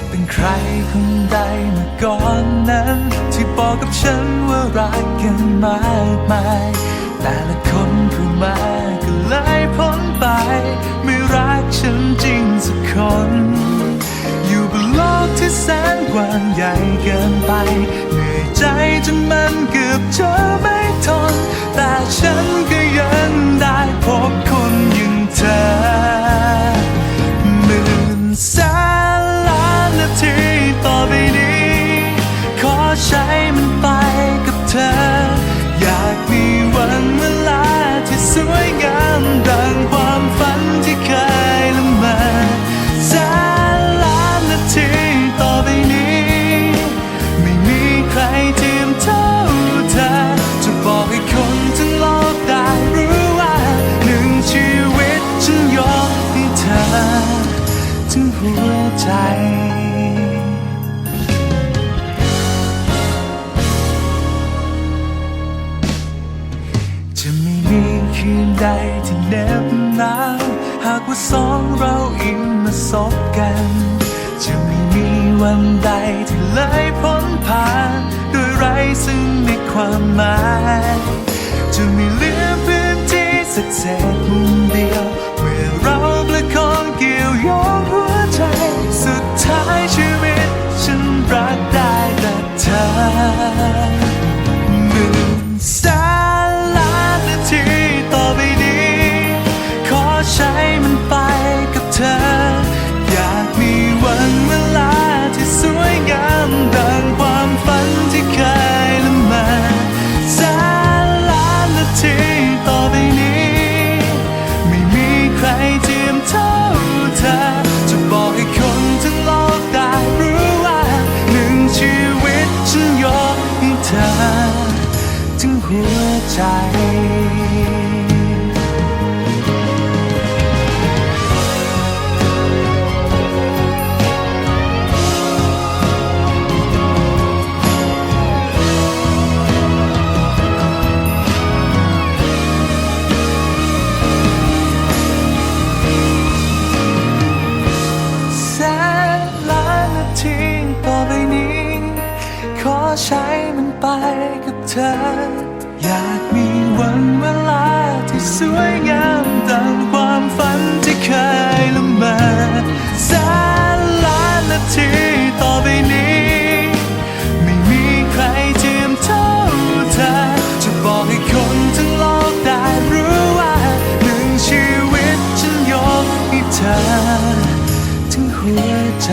จะเป็นใครคนใดเมื่อก่อนนั้น ที่บอกกับฉันว่ารักกันมากมาย แต่ละคนเข้ามาก็เลยพ้นไป ไม่รักฉันจริงสักคน อยู่บนโลกที่แสนกว้างใหญ่เกิน คืนใดที่เหน็บหนาวหากว่าสองเราอิงมาสบกัน จะไม่มีวันใดที่เลยพ้นผ่าน โดยไร้ซึ่งในความหมาย จะไม่ ชีวิตฉันยกให้เธอถึงหัวใจ ขอใช้มันไปกับเธอ อยากมีวันเวลาที่สวยงามดังความฝันที่เคยละเมอแสนล้านนาทีต่อไปนี้ ไม่มีใครเทียมเท่าเธอ จะบอกให้คนทั้งโลกได้รู้ว่า หนึ่งชีวิตฉันยกให้เธอ ถึงหัวใจ